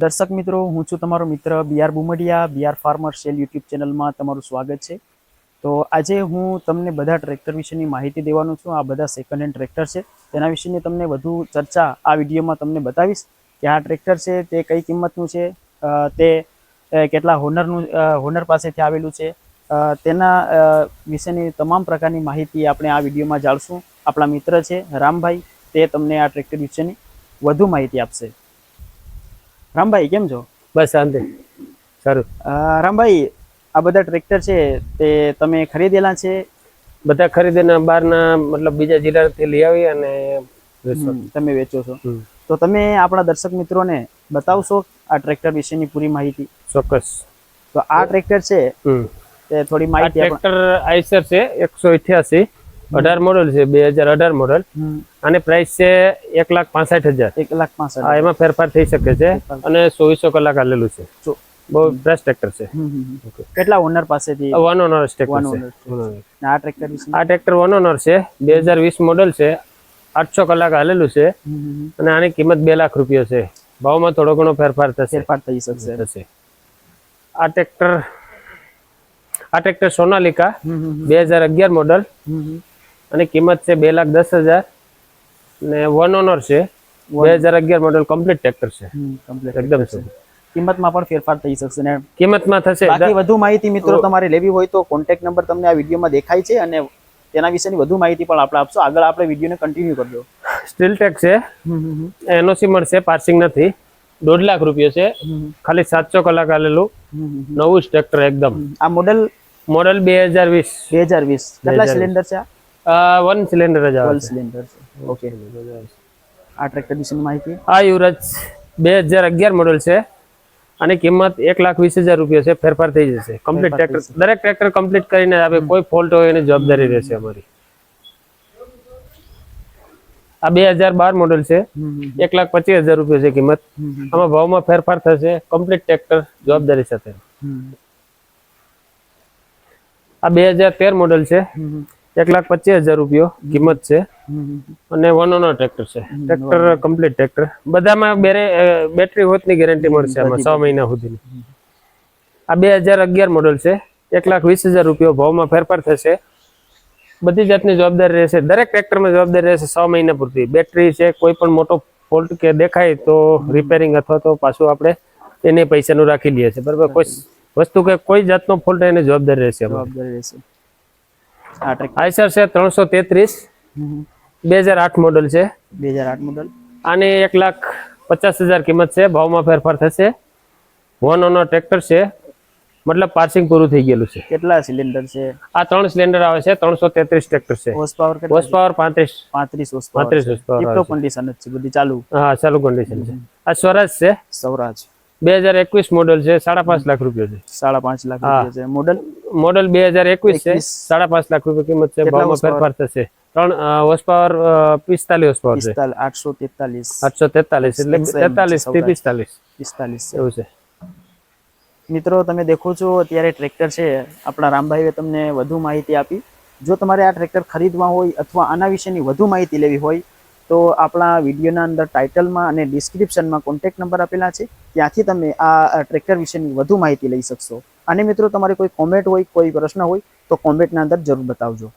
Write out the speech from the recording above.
દર્શક મિત્રો, હું છું તમારો મિત્ર BR Bumdiya BR farmer sell YouTube ચેનલમાં તમારું સ્વાગત છે. તો આજે હું તમને બધા ટ્રેક્ટર વિશેની માહિતી દેવાનો છું. આ બધા સેકન્ડ હેન્ડ ટ્રેક્ટર છે. તેના વિશેની તમને વધુ ચર્ચા આ વિડીયોમાં તમને બતાવીશ કે આ ટ્રેક્ટર છે, તે કઈ કિંમતનું છે તે કેટલા હોનરનું હોનર પાસેથી આવેલું છે તેના વિશેની તમામ પ્રકારની માહિતી આપણે આ વિડીયોમાં જાણશું. આપણા મિત્ર છે રામભાઈ, તે તમને આ ટ્રેક્ટર વિશેની વધુ માહિતી આપશે. રામભાઈ કેમ છો? બસ શાંતિ. સારું. રામભાઈ આ બધા ટ્રેક્ટર છે તે તમે ખરીદેલા છે? બધા ખરીદીને બહારના મતલબ બીજા જિલ્લાથી લઈ આવી અને તમે વેચો છો. તો તમે આપણા દર્શક મિત્રોને બતાવશો આ ટ્રેક્ટર વિશેની પૂરી માહિતી. ચોક્કસ. તો આ ટ્રેક્ટર છે. તે થોડી માહિતી ટ્રેક્ટર આઈસર છે એકસો અઠ્યાસી. અઢાર મોડલ છે બે હજાર અઢાર મોડલ અને પ્રાઇસ છે એક લાખ પાસઠ હજાર. એક લાખ પાસઠ એમાં ફેરફાર થઈ શકે છે અને ચોવીસો કલાક આલેલું છે. બહુ બેસ્ટ ટ્રેક્ટર છે. કેટલા ઓનર પાસેથી? વન ઓનર ટ્રેક્ટર છે. આ ટ્રેક્ટર આ ટ્રેક્ટર વન ઓનર છે બે હજાર વીસ મોડલ છે આઠસો કલાક હાલેલું છે. અને આની કિંમત બે લાખ રૂપિયા છે. ભાવમાં થોડો ઘણો ફેરફાર થશે. ફેરફાર થઈ શકશે. થશે. આ ટ્રેક્ટર આ ટ્રેક્ટર સોનાલિકા. બે હજાર અગિયાર મોડલ. અને કિંમત છે બે લાખ દસ હજાર. ને વન ઓનર છે. બે હજાર અગિયાર મોડલ કમ્પ્લીટ ટ્રેક્ટર છે. એકદમ છે. કિંમતમાં પણ ફેરફાર થઈ શકશે ને? કિંમતમાં થશે. બાકી વધુ માહિતી મિત્રો તમારે લેવી હોય તો કોન્ટેક્ટ નંબર તમને આ વિડીયોમાં દેખાય છે અને તેના વિશેની વધુ માહિતી પણ આપણે આપશો. આગળ આપણે વિડીયોને કન્ટિન્યુ કરજો. સ્ટીલ ટેક છે. એનઓસી મળશે પાર્સિંગ નથી. દોઢ લાખ રૂપિયો છે. ખાલી સાતસો કલાક આલેલું. નવું જ ટ્રેક્ટર એકદમ. આ મોડેલ મોડલ બે હજાર વીસ. બે હજાર વીસ. કેટલા સિલિન્ડર છે વન સિલિન્ડર જ આવે વન સિલિન્ડર ઓકે આ ટ્રેક્ટર વિશેની માહિતી આ યુવરાજ બે હજાર અગિયાર મોડલ છે આની કિંમત એક લાખ વીસ હજાર રૂપિયા છે ફેરફાર થઈ જશે કમ્પ્લીટ ટ્રેક્ટર દરેક ટ્રેક્ટર કમ્પ્લીટ કરીને આપે કોઈ ફોલ્ટ હોય એની જવાબદારી રહેશે અમારી આ બે હજાર બાર મોડલ છે એક લાખ પચીસ હજાર રૂપિયા છે કિંમત આમાં ભાવમાં ફેરફાર થશે કમ્પ્લીટ ટ્રેક્ટર જવાબદારી સાથે આ બે હજાર તેર મોડલ છે એક લાખ પચીસ હજાર રૂપિયો કિંમત છે. અને વન ઓનર ટ્રેક્ટર છે. Tractor complete tractor. બધામાં બેરે બેટરી હોતની ગેરંટી મળશે આમાં છ મહિના સુધીની. આ બે હજાર અગિયાર મોડલ છે. એક લાખ વીસ હજાર રૂપિયો ભાવમાં ફેરફાર થશે. બધી જાતની જવાબદારી રહેશે. દરેક ટ્રેક્ટરમાં જવાબદારી રહેશે છ મહિના પૂરતી. બેટરી છે કોઈ પણ મોટો ફોલ્ટ કે દેખાય તો રિપેરિંગ અથવા તો પાછું આપણે એને પૈસાનું રાખી લઈએ છીએ. બરાબર? કોઈ વસ્તુ કે કોઈ જાતનો ફોલ્ટ એની જવાબદારી રહેશે જવાબદારી રહેશે. આઈસર છે ત્રણસો તેત્રીસ. બે હજાર આઠ મોડલ છે. બે હજાર આઠ મોડલ આની એક લાખ પચાસ હજાર કિંમત છે. ભાવમાં ફેરફાર થશે. વન ઓનો ટ્રેક્ટર છે. મતલબ પાર્સિંગ પૂરું થઈ ગયેલું છે. કેટલા સિલિન્ડર છે? આ ત્રણ સિલિન્ડર આવે છે. ત્રણસો તેત્રીસ ટ્રેક્ટર છે. હોર્સ પાવર હોર્સ પાવર પાંત્રીસ. પાંત્રીસ હોર્સ પાવર પાંત્રીસ હોર્સ પાવર કન્ડિશન જ છે. બધી ચાલુ. હા ચાલુ કન્ડિશન છે. આ સ્વરાજ છે. સૌરાજ બે હજાર એકવીસ મોડલ છે સાડા પાંચ લાખ રૂપિયા છે. સાડા પાંચ લાખ રૂપિયા છે. મોડલ મોડલ બે હજાર એકવીસ છે 21. સાડા પાંચ લાખ રૂપિયા કિંમત છે ભાવમાં ફેરફાર થશે. ત્રણ હોર્સ પાવર પિસ્તાલીસ હોર્સ પાવર છે આઠસો તેતાલીસ. આઠસો તેતાલીસ એટલે તેતાલીસથી. પિસ્તાલીસ. પિસ્તાલીસ એવું છે. મિત્રો તમે દેખો છો અત્યારે ટ્રેક્ટર છે. આપણા રામભાઈએ તમને વધુ માહિતી આપી. જો તમારે આ ટ્રેક્ટર ખરીદવા હોય અથવા આના વિશેની વધુ માહિતી લેવી હોય તો આપણા વિડીયોના અંદર ટાઇટલમાં અને ડિસ્ક્રિપ્શનમાં કોન્ટેક્ટ નંબર આપેલા છે. ત્યાંથી તમે આ ટ્રેક્ટર વિશેની વધુ માહિતી લઈ શકશો. અને મિત્રો, તમારે કોઈ કોમેન્ટ હોય, કોઈ પ્રશ્ન હોય, તો કોમેન્ટના અંદર જરૂર બતાવજો.